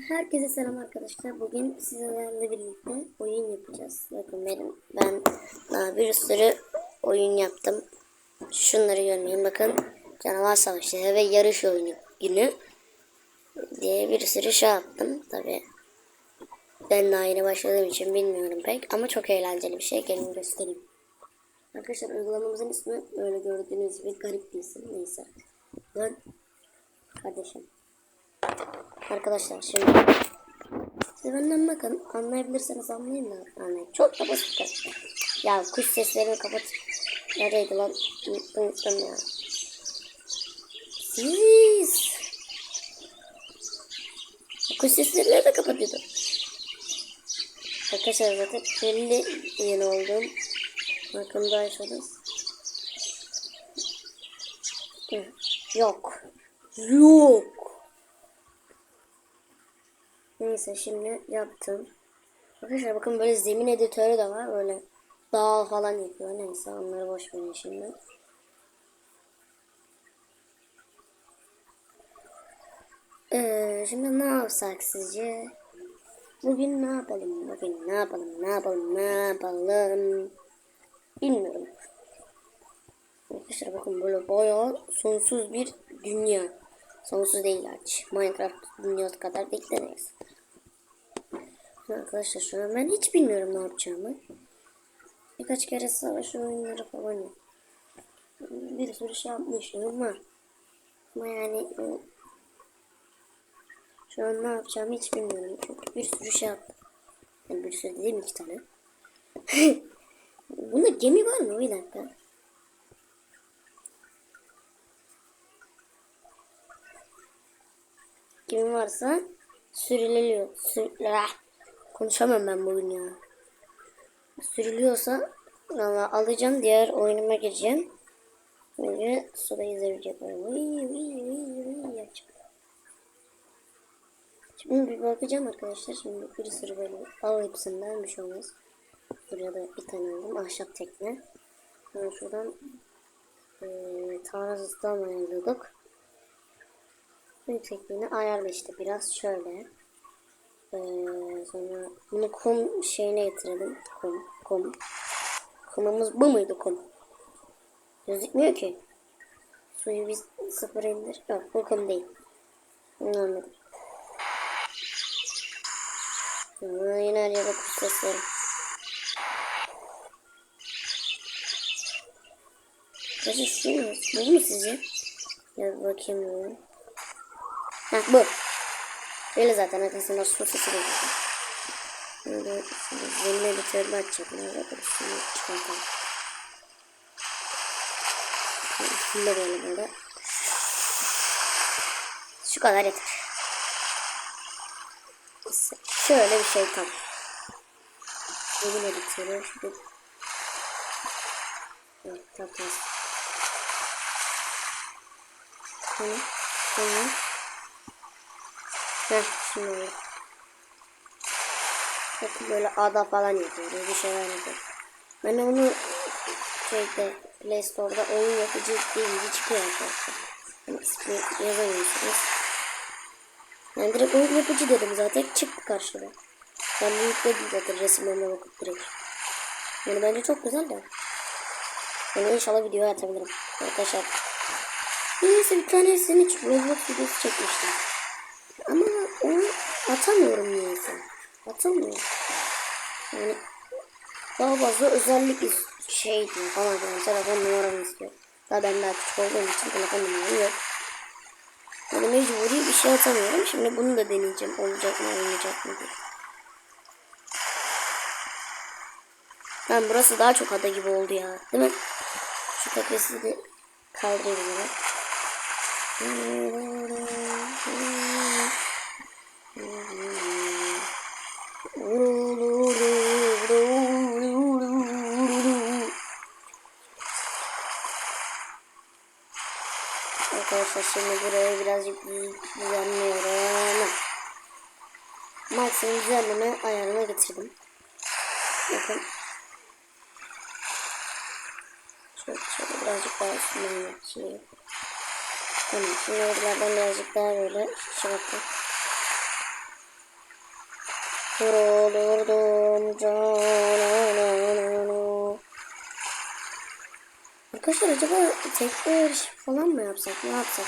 Herkese selam arkadaşlar. Bugün sizlerle birlikte oyun yapacağız. Bakın benim ben daha bir sürü oyun yaptım. Şunları görmeyin bakın. Canavar Savaşları ve yarış oyunu günü diye bir sürü şey yaptım. Tabi ben daha yeni başladığım için bilmiyorum pek ama çok eğlenceli bir şey. Gelin göstereyim. Arkadaşlar uygulamamızın ismi böyle gördüğünüz gibi garip bir isim. Neyse. Ben kardeşim. Arkadaşlar şimdi siz benden bakın anlayabilirseniz anlayın da anlayın. Çok da basit. Ya kuş seslerini kapat. Neredeydi lan? Unuttum unuttum ya. Siz. Kuş seslerini de kapatıyordum. Arkadaşlar zaten belli yeni oldum. Farkındaysanız. Yok. Yok. Neyse şimdi yaptım. Arkadaşlar bakın böyle zemin editörü de var. Böyle dağ falan yapıyor. Neyse onları boş verin şimdi. Ee, şimdi ne yapsak sizce? Bugün ne yapalım? Bugün ne yapalım? Ne yapalım? Ne yapalım? Bilmiyorum. Arkadaşlar bakın böyle bayağı sonsuz bir dünya. Sonsuz değil aç. Minecraft dünyası kadar değil de neyse. Arkadaşlar şu an ben hiç bilmiyorum ne yapacağımı. Birkaç kere savaş oyunları falan yaptım. Bir sürü şey yapmışım var. Ama yani e, şu an ne yapacağımı hiç bilmiyorum. Çünkü bir sürü şey yaptım. Yani bir sürü dedim iki tane. Bunda gemi var mı? Bir dakika. Gemi varsa sürülüyor. Sür Ah! Konuşamam ben bugün ya. Sürülüyorsa valla alacağım diğer oyunuma gireceğim. Böyle suda. Vıy vıy vıy vıy yapacağım. Şimdi bir bakacağım arkadaşlar. Şimdi bir sürü böyle al hepsinden bir şey olmaz. Buraya da bir tane aldım. Ahşap tekne. Yani şuradan e, tarazdan ayarladık. Yüksekliğini ayarla işte biraz şöyle. Ee, sonra bunu kum şeyine getirelim. Kum, kum. Kumumuz bu muydu kum? Gözükmüyor ki. Suyu biz sıfır indir. Yok bu kum değil. Bunu anladım. Aa, yine her yere kuş sesleri. Gerçi şu mu? Bu mu sizce? Ya bakayım bunu. Heh bu. Böyle zaten arkasında su sesi de. Böyle zemine bir törbe açacak. Nerede böyle üstünü çıkartalım. Üstünde böyle böyle. Şu kadar yeter. Şöyle bir şey tam. Zemine törbe. Şurada. Evet tam tam. Tamam. Tamam. Heh şimdi böyle ada falan yapıyor. Bir şeyler yapıyor. Ben onu şeyde Play Store'da oyun yapıcı deyince çıkıyor arkadaşlar. Yani ismi yazamıyorsunuz. Ben direkt oyun yapıcı dedim zaten çıktı karşıda. Ben de yükledim zaten resimlerine bakıp direkt. Yani bence çok güzel de. Yani inşallah videoya atabilirim. Arkadaşlar. Neyse bir tane senin için Roblox videosu çekmiştim. Atamıyorum niyeyse. Atamıyorum. Yani daha fazla özellik şey diyor falan filan. Telefon numaramı istiyor. Daha ben daha küçük olduğum için telefon numaram yok. Yani mecburi bir şey atamıyorum. Şimdi bunu da deneyeceğim. Olacak mı olmayacak mı diye. Ben burası daha çok ada gibi oldu ya. Değil mi? Şu tepesi de kaldırıyorum. Arkadaşlar buraya birazcık düzenliyorum. Maksimum düzenleme ayarına getirdim. Bakın. Şöyle, şöyle birazcık daha üstünden geçeyim. Tamam. Şimdi oralardan birazcık daha böyle şey yapalım. Vurulurdum cananana. Arkadaşlar acaba tekne falan mı yapsak? Ne yapsak?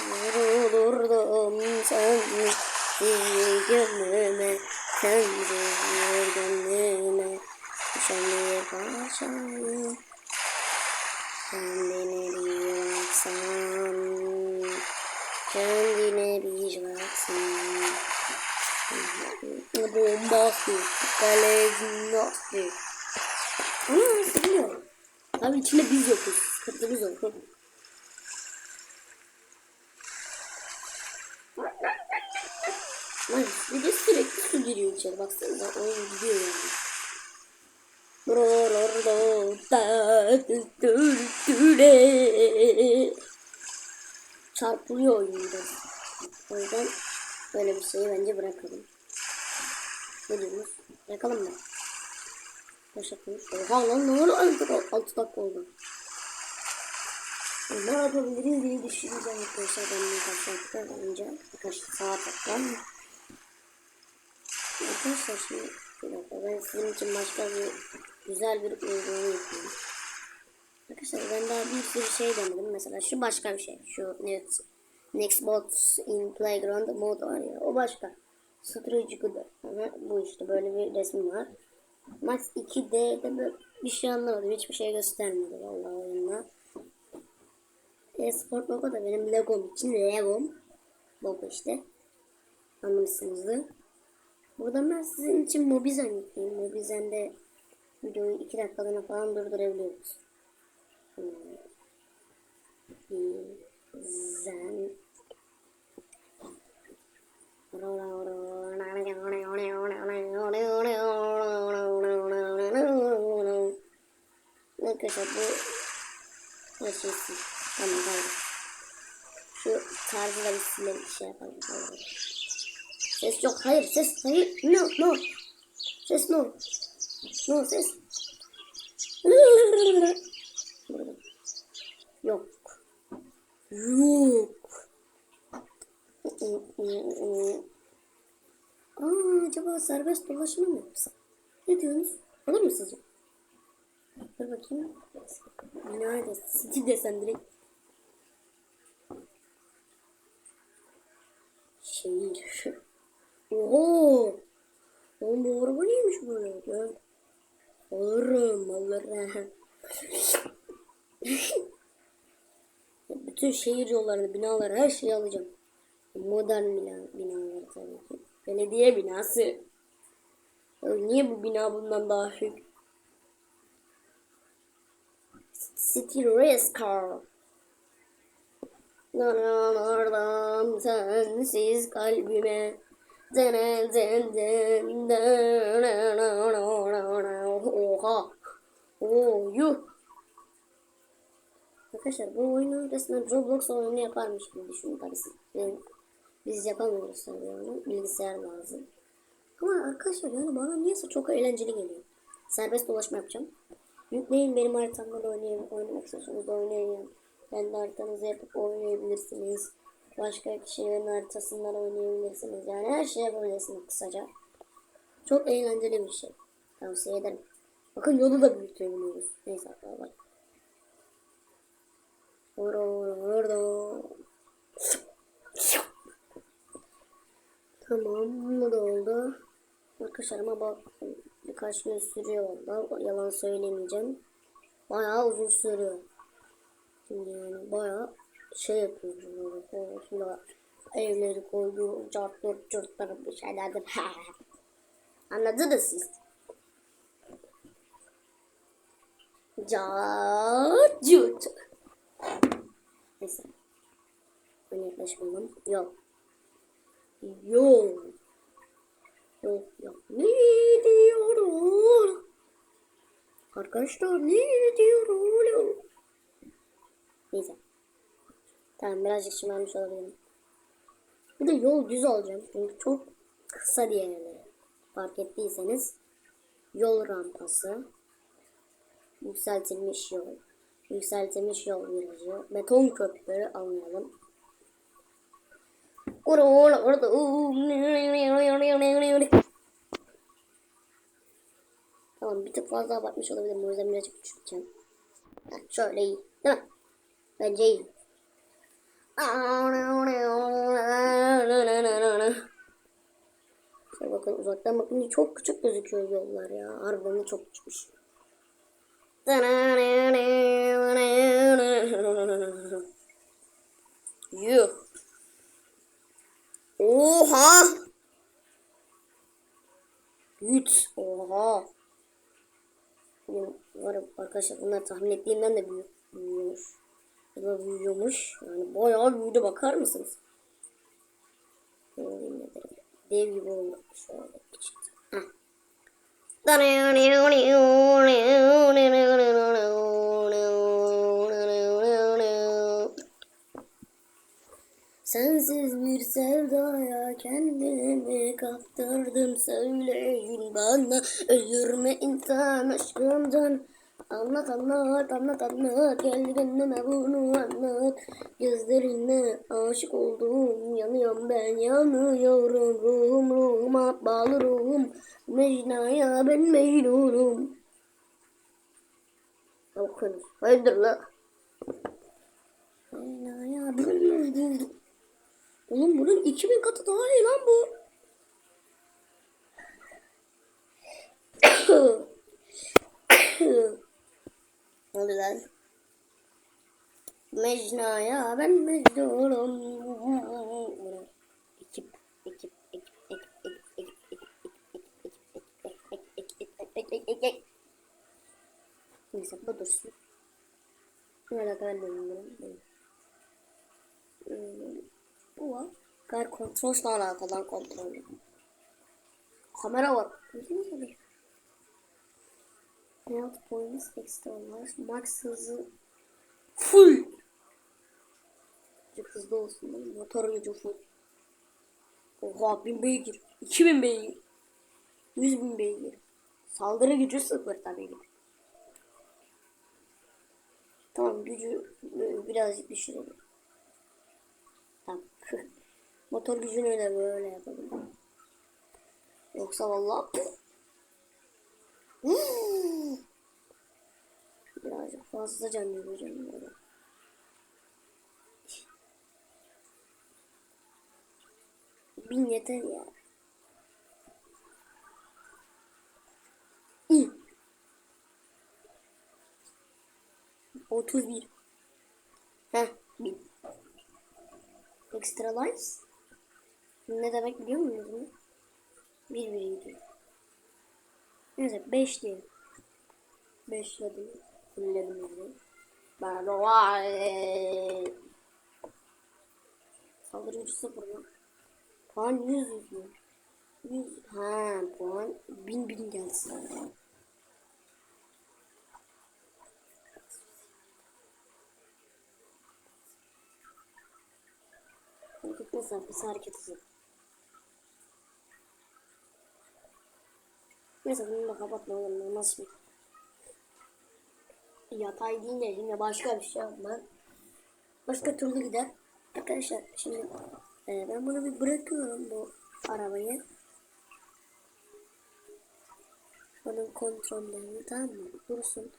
Vurulurdum sen gönlüme Sen Bombastik Kaleznostik Ana sıkılıyor Abi içinde biz yokuz Sıkıntımız yok Ay, bir de sürekli su giriyor içeri. Baksanıza oyun gidiyor yani. Çarpılıyor oyun biraz. O yüzden böyle bir şeyi bence bırakalım. Ne diyorsunuz? Bırakalım mı? Kaç dakika Oha lan ne oldu? 6 dakika oldu. Ne yapabiliriz diye düşüneceğim arkadaşlar. Ben birkaç dakika önce birkaç saat hatta. Arkadaşlar şimdi bir dakika ben sizin için başka bir güzel bir uygulama yapıyorum. Arkadaşlar ben daha bir sürü şey denedim. Mesela şu başka bir şey. Şu Next, Nextbox in Playground mod var ya. O başka. Ama bu işte böyle bir resim var. Max 2D'de böyle bir şey anlamadım. Hiçbir şey göstermedi vallahi oyunda. E-sport logo da benim Legom için Legom. Logo işte. Anlamışsınızdır. Buradan ben sizin için Mobizen yükleyeyim. Mobizen'de videoyu 2 dakikalığına falan durdurabiliyoruz. Mobizen. Arkadaşlar bu şeysi. Tamam tamam. Şu tarzı da bir silelim şey yapalım. Tamam. Ses yok. Hayır ses. Hayır. No no. Ses no. No ses. Yok. Yok. Aa, acaba serbest dolaşımı mı yapsam? Ne diyorsunuz? Olur mu sizce? Dur bakayım. Nerede? City desem direkt. Şehir. Oho. Oğlum bu araba neymiş böyle? Alırım alırım. Bütün şehir yollarını, binaları, her şeyi alacağım. Modern bina, binalar tabii ki. Belediye binası. Niye bu bina bundan daha büyük? City Race Car. Danalardan sensiz kalbime Zen zen zen Oha Oo yuh Arkadaşlar bu oyunu resmen Roblox oyunu yaparmış gibi düşünün yani biz yapamıyoruz tabii onu bilgisayar lazım ama arkadaşlar yani bana niyeyse çok eğlenceli geliyor serbest dolaşma yapacağım yükleyin benim haritamda da oynayın oynamak istiyorsanız oynayın kendi haritanızı yapıp oynayabilirsiniz. Başka kişilerin haritasından oynayabilirsiniz. Yani her şey yapabilirsiniz kısaca. Çok eğlenceli bir şey. Tavsiye ederim. Bakın yolu da büyütebiliyoruz. Neyse bak. Orada orada. Tamam bu da oldu. Arkadaşlar ama bak birkaç gün sürüyor orada. Yalan söylemeyeceğim. Bayağı uzun sürüyor. Yani bayağı şey yapıyoruz böyle. Şimdi evleri koydu, cartlar, çırtlar bir şeylerdir. Anladınız siz. Carcut. Neyse. Ben yaklaşmayalım. Yok. Yok. Yok yok. Ne diyorum? Arkadaşlar ne diyorum? Neyse. Tamam birazcık şımarmış olabilirim. Bir de yol düz olacağım çünkü çok kısa diğerleri. Fark ettiyseniz. Yol rampası. Yükseltilmiş yol. Yükseltilmiş yol virajı. Beton köprüleri almayalım. Orada orada orada. Tamam bir tık fazla abartmış olabilirim. O yüzden birazcık küçülteceğim. Heh, şöyle iyi. Değil mi? Bence iyi. Şöyle bakın uzaktan bakınca çok küçük gözüküyor yollar ya. Harbiden de çok küçükmüş. Yuh. Oha. Güç. Oha. Benim var arkadaşlar bunlar tahmin ettiğimden de büyük, büyüyormuş. Da büyüyormuş. Yani bayağı büyüdü bakar mısınız? Ne diyeyim ne derim. Dev gibi oldu. Şöyle küçük. Heh. Sensiz bir sevdaya kendimi kaptırdım. Söyleyin bana ölür mü insan aşkından? Anlat anlat anlat anlat. Gel gönlüme bunu anlat. Gözlerine aşık oldum yanıyorum ben yanıyorum. Ruhum ruhuma bağlı ruhum. Mecnaya ben mecnunum Bakın hayırdır la Mecnaya ben mecnunum Oğlum bunun 2000 katı daha iyi lan bu. ne oldu lan? Mecna'ya ben mecnunum. Ekip, ekip, ekip, ekip, ekip, ekip, ekip, ekip, ekip, Neyse bu dursun. Ne alaka ben de bilmiyorum. Bu var. Kar kontrolle alakalı kontrol. Kamera var. Health points extra var. Max hızı full. Çok hızlı olsun. Motor gücü full. Oha 1000 beygir. 2000 beygir. 100 bin beygir. Saldırı gücü sıfır tabii ki. Tamam gücü birazcık düşürelim. Motor gücünü de böyle yapalım. Yoksa vallahi birazcık fazla can vereceğim böyle. Bin yeter ya. İyi. 31. Heh, bin. Extra lives. Ne demek biliyor musunuz bunu? Bir bir gidiyor. Neyse 5 diyelim. 5 dedim. Fulledim yani. Ben de vay. Saldırı gücü sıfır mı? Puan 100 yüz mü? 100. Ha puan 1000 bin gelsin. Hareket mesafesi hareket hızı. Neyse bunu da kapatmayalım. Nasıl bir yatay deyince yine başka bir şey yapmam. Başka türlü gider. Arkadaşlar şimdi e, ben bunu bir bırakıyorum bu arabayı. Bunun kontrollerini tamam mı? Dursun.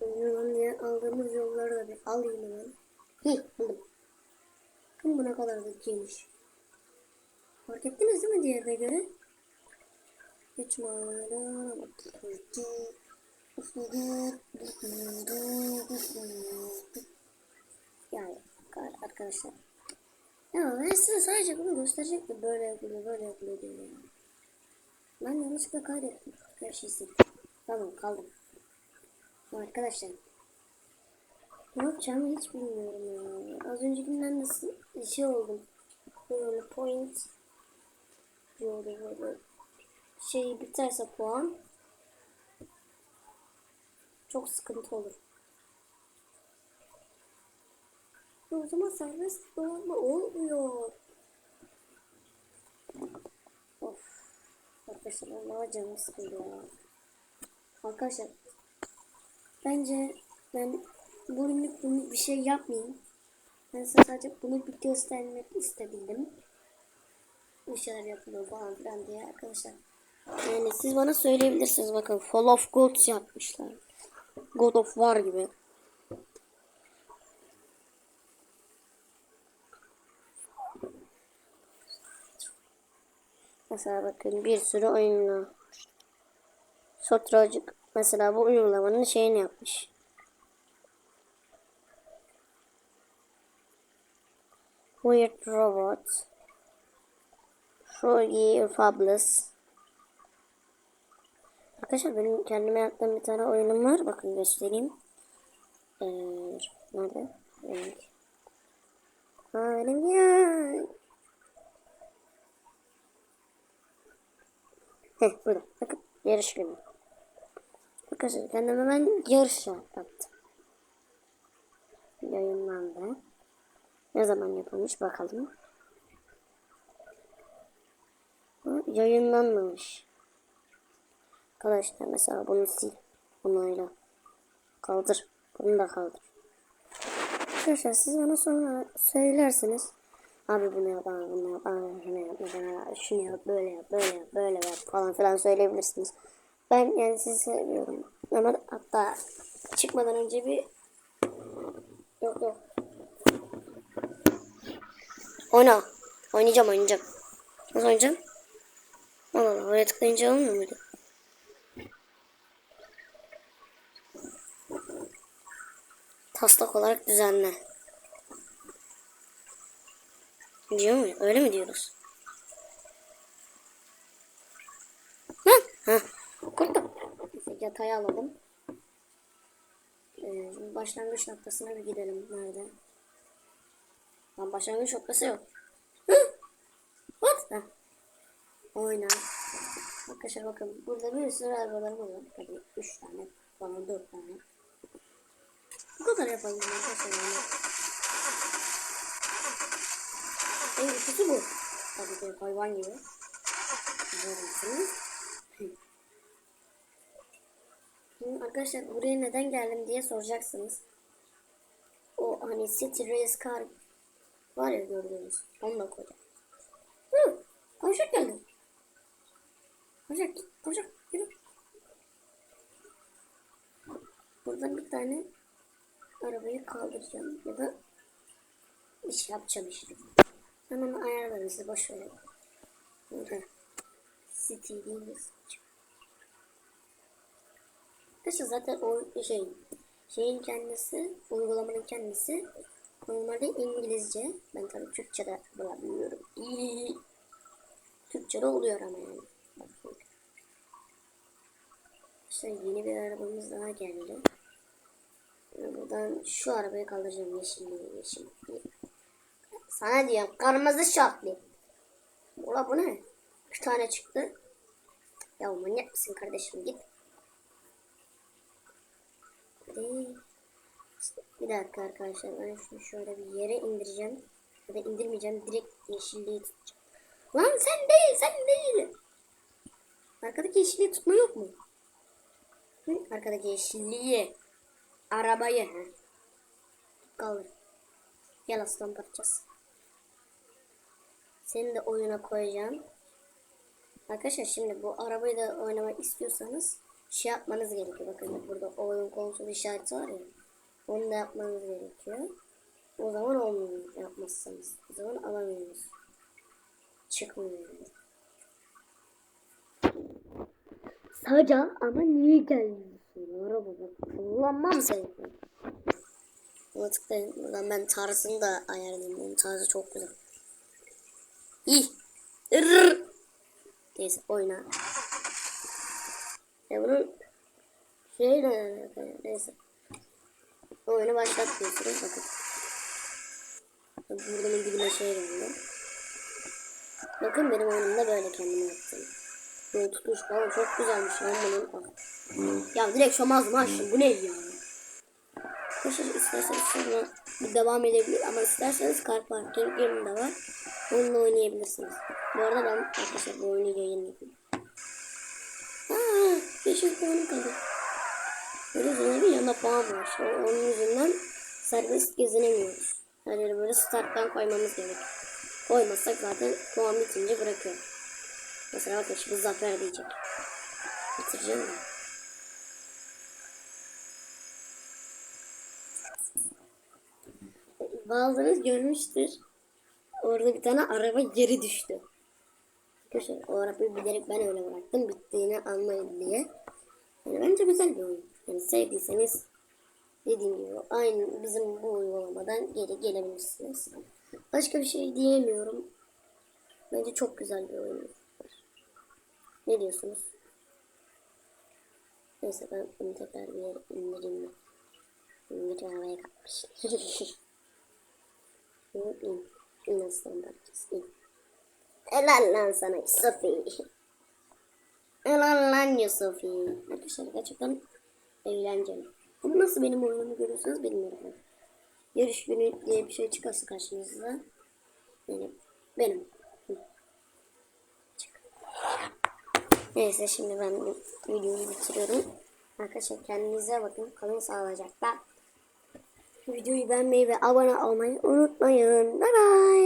Yoldan aldığımız yolları da bir alayım hemen. Hih buldum. Bakın bu ne kadar da geniş. Fark ettiniz değil mi diğerine göre? Hiç mağara Yani arkadaşlar. Ya ben size sadece bunu gösterecektim. Böyle yapılıyor, böyle yapılıyor diye. Yani. Ben yanlışlıkla kaydettim. Her şeyi. Tamam kaldım. Arkadaşlar. Ne yapacağımı hiç bilmiyorum ya. Az öncekinden nasıl şey oldum. Böyle point. Böyle böyle şey biterse puan çok sıkıntı olur. O zaman serbest doğanma olmuyor. Of. Arkadaşlar Allah'a canım sıkıldı ya. Arkadaşlar bence ben bugünlük bunu bir şey yapmayayım. Ben size sadece bunu bir göstermek istedim. Bir şeyler yapılıyor falan filan diye arkadaşlar. Yani siz bana söyleyebilirsiniz bakın Fall of Gods yapmışlar. God of War gibi. Mesela bakın bir sürü oyunla. Sotracık mesela bu uygulamanın şeyini yapmış. Weird Robot. Froggy Fabulous. Arkadaşlar benim kendime yaptığım bir tane oyunum var. Bakın göstereyim. Ee, nerede? Evet. Ha benim ya. Heh burada. Bakın yarış günü. Arkadaşlar kendime ben yarış yaptım. Yayınlandı. Ne zaman yapılmış bakalım. Bu yayınlanmamış. Arkadaşlar mesela bunu sil. Bunlarla. Kaldır. Bunu da kaldır. Arkadaşlar siz bana sonra söylersiniz. Abi bunu yap, abi bunu yap, abi şunu yap, mesela şunu yap, böyle yap, böyle yap, böyle yap falan filan söyleyebilirsiniz. Ben yani sizi seviyorum. Ama hatta çıkmadan önce bir yok yok. Oyna. Oynayacağım oynayacağım. Nasıl oynayacağım? Allah Allah oraya tıklayınca olmuyor muydu? Taslak olarak düzenle. Diyor mu? Öyle mi diyoruz? Ha? Ha. Korktum. Yatayı alalım. Ee, başlangıç noktasına bir gidelim. Nerede? Lan başlangıç noktası yok. Ha. Oyna. Arkadaşlar bakın burada bir sürü arabalarım var. Tabii 3 tane falan 4 tane. Bu kadar yapalım arkadaşlar. Yani. En güçlüsü bu. Tabii ki hayvan gibi. Görürsünüz. Şimdi arkadaşlar buraya neden geldim diye soracaksınız. O hani City Race Car var ya gördüğünüz. Onu da koyacağım. Kavşak geldi. Kavşak git, kavşak yürü. Buradan bir tane arabayı kaldıracağım ya da bir şey yapacağım işte. Ben onu ayarlarım size boş verin. Burada mi? Arkadaşlar zaten o şey şeyin kendisi uygulamanın kendisi normalde İngilizce ben tabii Türkçe de bulabiliyorum. İyi. Türkçe de oluyor ama yani. İşte yeni bir arabamız daha geldi. Buradan şu arabayı kaldıracağım yeşilli yeşil. Sana diyorum kırmızı şartlı. Ula bu ne? Bir tane çıktı. Ya manyak mısın kardeşim git. Bir dakika arkadaşlar ben şunu şöyle bir yere indireceğim. Ya da indirmeyeceğim direkt yeşilliği tutacağım. Lan sen değil sen değil. Arkadaki yeşilliği tutma yok mu? Hı? Arkadaki yeşilliği. Arabayı. Hı. Kaldır. Gel aslan parçası. Seni de oyuna koyacağım. Arkadaşlar şimdi bu arabayı da oynamak istiyorsanız şey yapmanız gerekiyor. Bakın burada oyun konsolu işareti var ya. Onu da yapmanız gerekiyor. O zaman olmuyor yapmazsanız. O zaman alamıyorsunuz. Çıkmıyor. Sadece ama niye gelmiyorsun? Araba bak. Kullanmam seni. Buna tıklayın. Buradan ben tarzını da ayarlayayım. Bunun tarzı çok güzel. İyi. Irrrr. Neyse oyna. Ya bunun şeyle alakalı. Neyse. Oyunu başlat diyorsunuz bakın. Buradan dibine şey geldi. Bakın benim oyunumda böyle kendime yaptım. Böyle tutuş falan çok güzelmiş lan bunun. Ya direkt şu mağazımı açtım. Bu ne ya? Arkadaşlar isterseniz sonra bu devam edebilir ama isterseniz Car Parking yerinde var. Onunla oynayabilirsiniz. Bu arada ben arkadaşlar bu oyunu yayınladım. 500 puanım kaldı. Gördüğünüz gibi yanında puan var. Onun yüzünden serbest gezinemiyoruz. Her yere böyle starttan koymamız gerek. Koymazsak zaten puan bitince bırakıyor. Mesela bakın şimdi zafer diyecek. Bitireceğim mi? Bazılarınız görmüştür. Orada bir tane araba geri düştü. Arkadaşlar o arabayı bilerek ben öyle bıraktım. Bittiğini anlayın diye. Yani bence güzel bir oyun. Yani sevdiyseniz dediğim gibi aynı bizim bu uygulamadan geri gelebilirsiniz. Başka bir şey diyemiyorum. Bence çok güzel bir oyun. Ne diyorsunuz? Neyse ben bunu tekrar bir yere indireyim mi? İndir arabaya kalkmış. İn, in. İn aslan parçası, in. Helal lan sana Yusufi. Helal lan Yusufi. Arkadaşlar gerçekten eğlenceli. Ama nasıl benim oyunumu görüyorsunuz bilmiyorum. Yarış günü diye bir şey çıkarsa karşınıza. Yani benim. Çık. Neyse şimdi ben videoyu bitiriyorum. Arkadaşlar kendinize bakın. Kalın sağlıcakla. Videoyu beğenmeyi ve abone olmayı unutmayın. Bye bye.